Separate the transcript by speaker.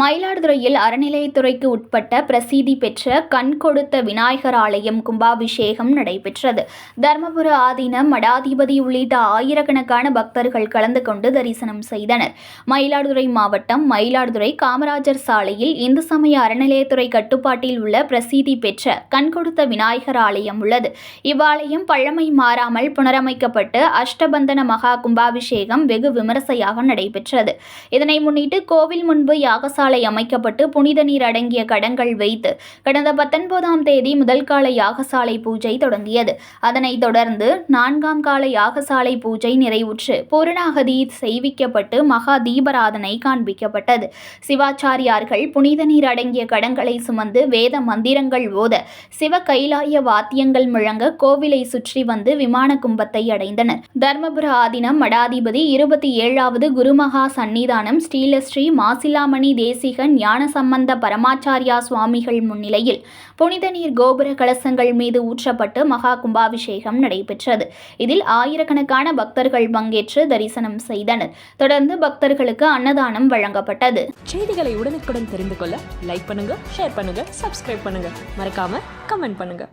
Speaker 1: மயிலாடுதுறையில் அறநிலையத்துறைக்கு உட்பட்ட பிரசித்தி பெற்ற கண் கொடுத்த விநாயகர் ஆலயம் கும்பாபிஷேகம் நடைபெற்றது. தர்மபுர ஆதீனம் மடாதிபதி உள்ளிட்ட ஆயிரக்கணக்கான பக்தர்கள் கலந்து கொண்டு தரிசனம் செய்தனர். மயிலாடுதுறை மாவட்டம் மயிலாடுதுறை காமராஜர் சாலையில் இந்து சமய அறநிலையத்துறை கட்டுப்பாட்டில் உள்ள பிரசித்தி பெற்ற கண் கொடுத்த விநாயகர் ஆலயம் உள்ளது. இவ்வாலயம் பழமை மாறாமல் புனரமைக்கப்பட்டு அஷ்டபந்தன மகா கும்பாபிஷேகம் வெகு விமரிசையாக நடைபெற்றது. இதனை முன்னிட்டு கோவில் முன்பு யாகசா சாலை அமைக்கப்பட்டு புனித நீர் அடங்கிய கடங்கள் வைத்து கடந்த பத்தொன்பதாம் தேதி முதல் கால யாகசாலை பூஜை தொடங்கியது. அதனைத் தொடர்ந்து நான்காம் கால யாகசாலை பூஜை நிறைவுற்று பூரணாகதி செய்விக்கப்பட்டு மகா தீபராதனை காண்பிக்கப்பட்டது. சிவாச்சாரியார்கள் புனித நீர் அடங்கிய கடங்களை சுமந்து வேத மந்திரங்கள் ஓத சிவ கைலாய வாத்தியங்கள் முழங்க கோவிலை சுற்றி வந்து விமான கும்பத்தை அடைந்தனர். தர்மபுர ஆதீனம் மடாதிபதி இருபத்தி ஏழாவது குருமகா சந்நிதானம் ஸ்ரீலஸ்ரீ மாசிலாமணி ஞான ஞானசம்பந்த பரமாச்சாரியா சுவாமிகள் முன்னிலையில் புனித நீர் கோபுர கலசங்கள் மீது ஊற்றப்பட்டு மகா கும்பாபிஷேகம் நடைபெற்றது. இதில் ஆயிரக்கணக்கான பக்தர்கள் பங்கேற்று தரிசனம் செய்தனர். தொடர்ந்து பக்தர்களுக்கு அன்னதானம் வழங்கப்பட்டது.
Speaker 2: செய்திகளை உடனுக்குடன் தெரிந்து கொள்ள லைக் பண்ணுங்க ஷேர் பண்ணுங்க சப்ஸ்கிரைப் பண்ணுங்க. மறக்காம கமெண்ட் பண்ணுங்க.